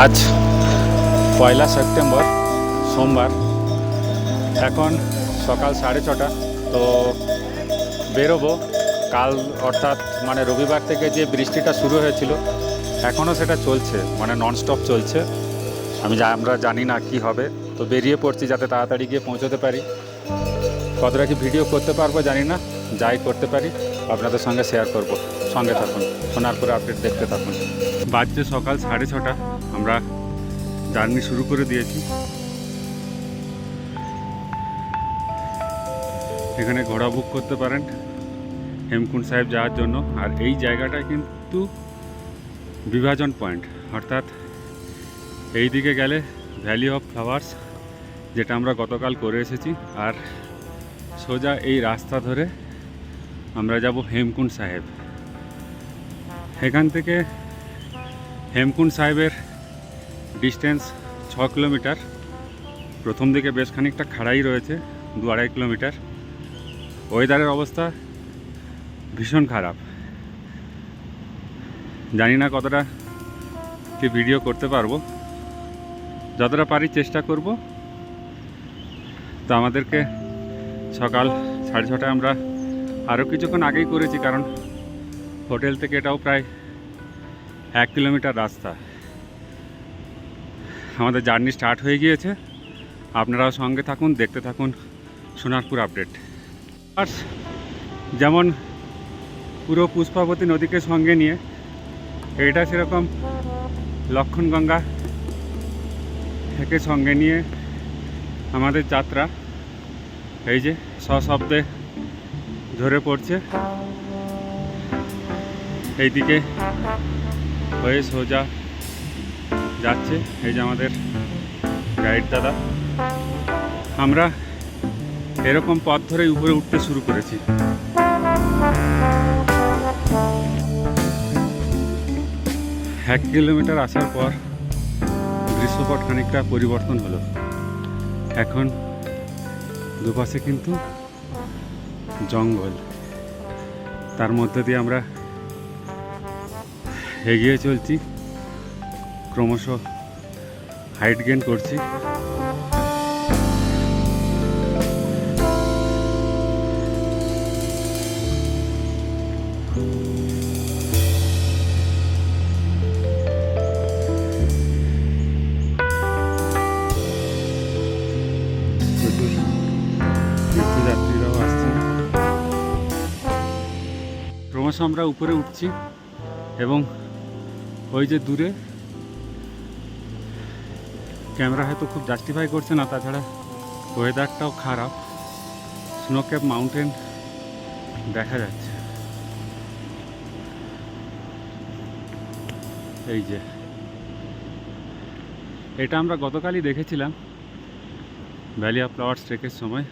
আজ পয়লা সেপ্টেম্বর, সোমবার। এখন সকাল সাড়ে ছটা, তো বেরোবো। কাল অর্থাৎ মানে রবিবার থেকে যে বৃষ্টিটা শুরু হয়েছিল, এখনও সেটা চলছে মানে ননস্টপ চলছে। আমি যা, আমরা জানি না কি হবে, তো বেরিয়ে পড়ছি যাতে তাড়াতাড়ি গিয়ে পৌঁছতে পারি। কতটা কি ভিডিও করতে পারব জানি না, যাই করতে পারি, আপনাদের সঙ্গে শেয়ার করব। সঙ্গে থাকুন, সোনারপুর আপডেট দেখতে থাকুন। বাজছে সকাল সাড়ে ছটা আমরা জার্নি শুরু করে দিয়েছি। এখানে ঘোড়া বুক করতে পারেন, হেমকুণ্ড সাহেব যাওয়ার জন্য। আর এই জায়গাটা কিন্তু বিভাজন পয়েন্ট, অর্থাৎ এই দিকে গেলে ভ্যালি অফ ফ্লাওয়ার্স, যেটা আমরা গতকাল করে এসেছি। আর সোজা এই রাস্তা ধরে আমরা যাব হেমকুণ্ড সাহেব। এখান থেকে হেমকুণ্ড সাহেবের ডিস্টেন্স ছ কিলোমিটার। প্রথম দিকে বেশ খানিকটা খাড়াই রয়েছে, দু আড়াই কিলোমিটার। ওয়েদারের অবস্থা ভীষণ খারাপ। জানি না কতটা কি ভিডিও করতে পারব। যতটা পারি চেষ্টা করব। তো আমাদেরকে সকাল সাড়ে ছটায় আমরা আরও কিছুক্ষণ আগেই করেছি, কারণ হোটেল থেকে এটাও প্রায় এক কিলোমিটার রাস্তা। আমাদের জার্নি স্টার্ট হয়ে গিয়েছে। আপনারাও সঙ্গে থাকুন, দেখতে থাকুন সোনারপুর আপডেট। আর যেমন পুরো পুষ্পাবতী নদীকে সঙ্গে নিয়ে, এটা সেরকম লক্ষণগঙ্গা থেকে সঙ্গে নিয়ে আমাদের যাত্রা এই যে সশব্দে ধরে পড়ছে। এইদিকে হয়ে সোজা যাচ্ছে, এই যে আমাদের গাইড দাদা। আমরা এরকম পথ ধরে উপরে উঠতে শুরু করেছি। এক কিলোমিটার আসার পর দৃশ্যপট খানিকটা পরিবর্তন হলো। এখন দুপাশে কিন্তু জঙ্গল। তার মধ্যে দিয়ে আমরা এগিয়ে চলছি। ক্রমশ হাইট গেন করছি। ক্রমশ আমরা উপরে উঠছি এবং ওই যে দূরে ক্যামেরা হয়তো খুব জাস্টিফাই করছে না, তাছাড়া ওয়েদারটাও খারাপ। স্নোক্যাপ মাউন্টেন দেখা যাচ্ছে। এই যে, এটা আমরা গতকালই দেখেছিলাম ভ্যালি অফ ফ্লাওয়ার্স ট্রেকের সময়।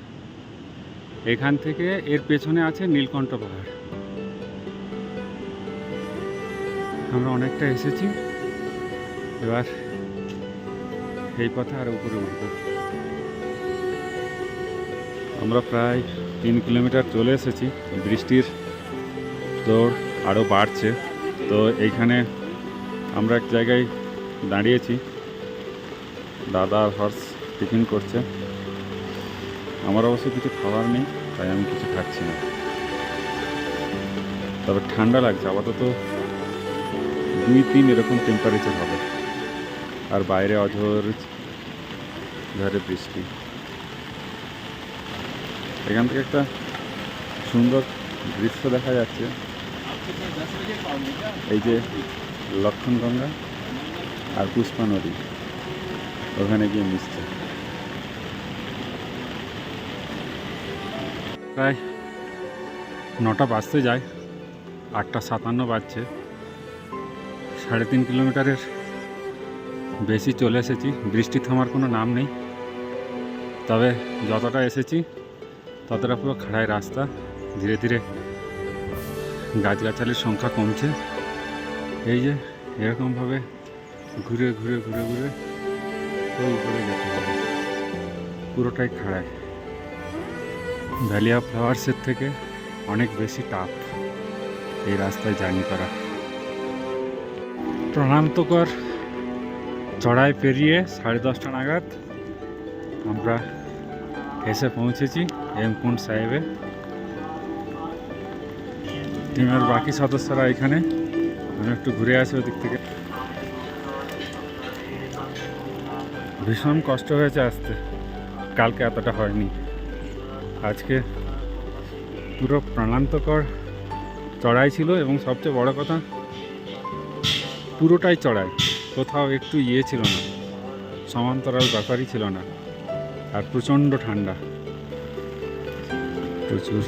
এখান থেকে এর পেছনে আছে নীলকণ্ঠ পাহাড়। আমরা অনেকটা এসেছি। এবার এই পথে আর উপরে উঠব আমরা প্রায় তিন কিলোমিটার চলে এসেছি। বৃষ্টির দৌড় আরও বাড়ছে। তো এইখানে আমরা এক জায়গায় দাঁড়িয়েছি। দাদা হর্স টিফিন করছে। আমার অবশ্য কিছু খাবার নেই, তাই আমি কিছু খাচ্ছি না। তবে ঠান্ডা লাগছে, আপাতত দুই তিন এরকম টেম্পারেচার হবে। আর বাইরে অঝোর ঝড়ে বৃষ্টি। এখান থেকে একটা সুন্দর দৃশ্য দেখা যাচ্ছে। এই যে লক্ষণগঙ্গা আর পুষ্পা নদী। ওখানে গিয়ে মিশছে। প্রায় নটা বাজতে যায়। আটটা সাতান্ন বাজছে। সাড়ে তিন কিলোমিটারের বেশি চলে এসেছি। বৃষ্টি থামার কোনো নাম নেই। তবে যতটা এসেছি, ততটা পুরো খাড়াই রাস্তা। ধীরে ধীরে গাছগাছালির সংখ্যা কমছে। এই যে এরকমভাবে ঘুরে ঘুরে ঘুরে ঘুরে উপরে যেতে হবে পুরোটাই খাড়ায় ভ্যালি অফ ফ্লাওয়ার্সের থেকে অনেক বেশি টাফ এই রাস্তায় জার্নি করা। প্রণাম তো কর। চড়াই পেরিয়ে সাড়ে দশটা নাগাদ আমরা এসে পৌঁছেছি হেমকুণ্ড সাহেবে। টিমের বাকি সদস্যরা এখানে। আমি একটু ঘুরে আসি ওদিক থেকে। ভীষণ কষ্ট হয়েছে আসতে। কালকে এতটা হয়নি। আজকে পুরো প্রাণান্তকর চড়াই ছিল এবং সবচেয়ে বড় কথা, পুরোটাই চড়াই। কোথাও একটু ইয়ে ছিল না। সমান্তরাল ব্যাপারই ছিল না। আর প্রচণ্ড ঠান্ডা। প্রচুর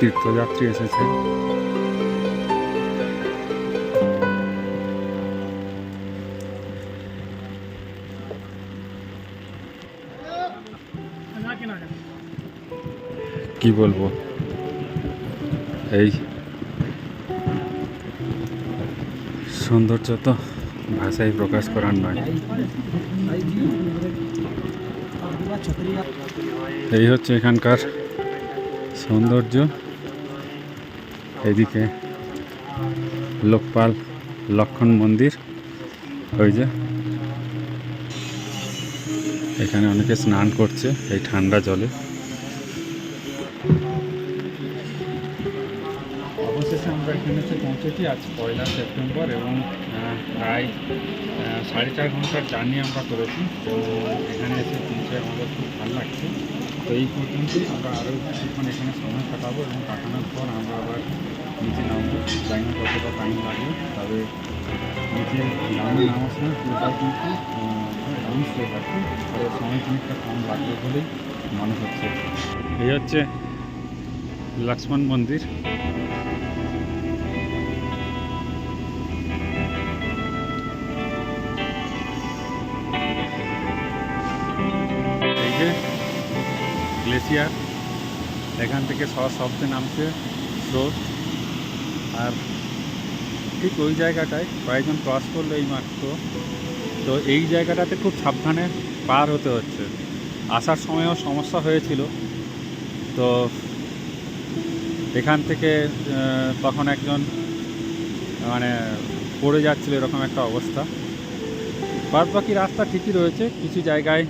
তীর্থযাত্রী এসেছে। কি বলব? এই সৌন্দর্য তো ভাষায় প্রকাশ করার নয়। এই হচ্ছে এখানকার সৌন্দর্য। এদিকে লোকপাল লক্ষণ মন্দির। ওই যে এখানে অনেকে স্নান করছে এই ঠান্ডা জলে। অবশেষে আমরা এখানে এসে পৌঁছেছি আজ পয়লা সেপ্টেম্বর এবং প্রায় সাড়ে চার ঘণ্টার জার্নি আমরা করেছি। তো এখানে এসে পৌঁছে আমাদের খুব ভালো লাগছে। তো এই পর্যন্তই আমরা আরও কিছুক্ষণ এখানে সময় কাটাবো এবং কাটানোর পর আমরা আবার নিচে নামবো। জানি না কতটা টাইম লাগবে, তবে নিচে নামে নামার সময় পুরোটা কিন্তু হয়ে থাকবে তবে সময় খানিকটা কম লাগবে বলেই মনে হচ্ছে। এই হচ্ছে লক্ষ্মণ মন্দির। যে গ্লেসিয়ার এখান থেকে সশব্দে নামছে স্রোত। আর ঠিক ওই জায়গাটায় কয়েকজন ক্রস করল এই মাত্র। তো এই জায়গাটাতে খুব সাবধানে পার হতে হচ্ছে। আসার সময়ও সমস্যা হয়েছিল। তো এখান থেকে তখন একজন মানে পড়ে যাচ্ছিল এরকম একটা অবস্থা। বাদ বাকি রাস্তা ঠিকই রয়েছে, কিছু জায়গায়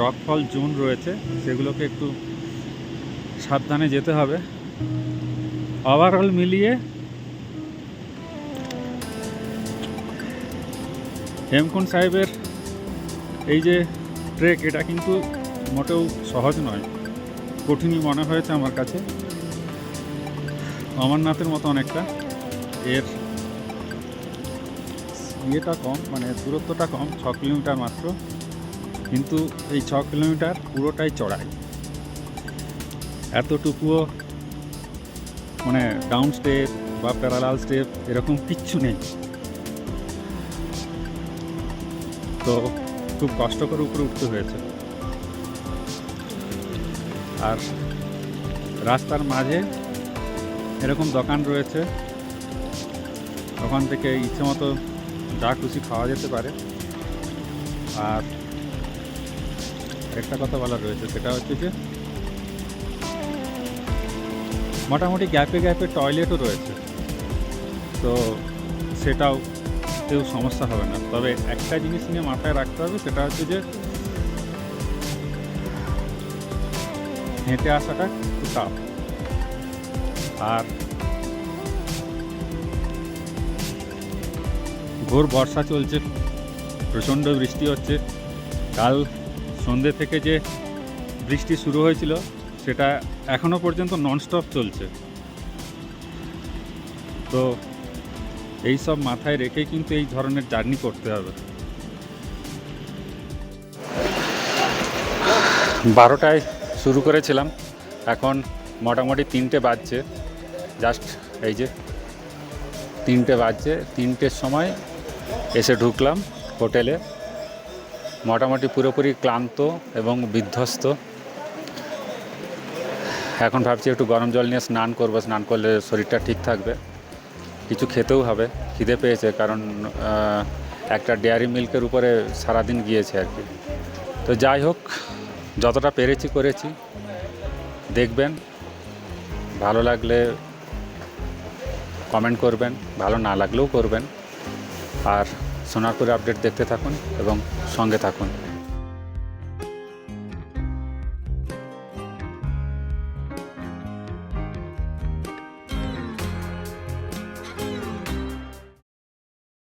রকফল জোন রয়েছে, সেগুলোকে একটু সাবধানে যেতে হবে। ওভারঅল মিলিয়ে হেমকুণ্ড সাহেবের এই যে ট্রেক, এটা কিন্তু মোটেও সহজ নয়। কঠিনই মনে হয়েছে আমার কাছে। অমরনাথের মতো অনেকটা। এর ইয়েটা কম মানে দূরত্বটা কম, ছ কিলোমিটার মাত্র। কিন্তু এই ছ কিলোমিটার পুরোটাই চড়াই। এতটুকুও মানে ডাউন স্টেপ বা প্যারালাল স্টেপ এরকম কিচ্ছু নেই। তো খুব কষ্ট করে উপরে উঠতে হয়েছে। আর রাস্তার মাঝে এরকম দোকান রয়েছে। ওখান থেকে ইচ্ছে মতো যা খুশি খাওয়া যেতে পারে। আর একটা কথা বলা রয়েছে, সেটা হচ্ছে যে মোটামুটি গ্যাপে গ্যাপে টয়লেটও রয়েছে। তো সেটাও কেউ সমস্যা হবে না। তবে একটা জিনিস নিয়ে মাথায় রাখতে হবে, সেটা হচ্ছে যে হেঁটে আসাটা একটু টাফ আর ঘোর বর্ষা চলছে, প্রচণ্ড বৃষ্টি হচ্ছে, কাল সন্ধ্যে থেকে যে বৃষ্টি শুরু হয়েছিল, সেটা এখনও পর্যন্ত ননস্টপ চলছে। তো এই সব মাথায় রেখে কিন্তু এই ধরনের জার্নি করতে হবে। বারোটায় শুরু করেছিলাম, এখন মোটামুটি তিনটে বাজছে। জাস্ট এই যে তিনটে বাজছে, তিনটের সময় এসে ঢুকলাম হোটেলে। মোটামুটি পুরোপুরি ক্লান্ত এবং বিধ্বস্ত। এখন ভাবছি একটু গরম জল নিয়ে স্নান করব। স্নান করলে শরীরটা ঠিক থাকবে। কিছু খেতেও হবে। খিদে পেয়েছে কারণ একটা ডেয়ারি মিল্কের উপরে সারাদিন গিয়েছে আর কি। তো যাই হোক, যতটা পেরেছি করেছি। দেখবেন, ভালো লাগলে কমেন্ট করবেন, ভালো না লাগলেও করবেন। আর সোনারপুরে আপডেট দেখতে থাকুন এবং সঙ্গে থাকুন।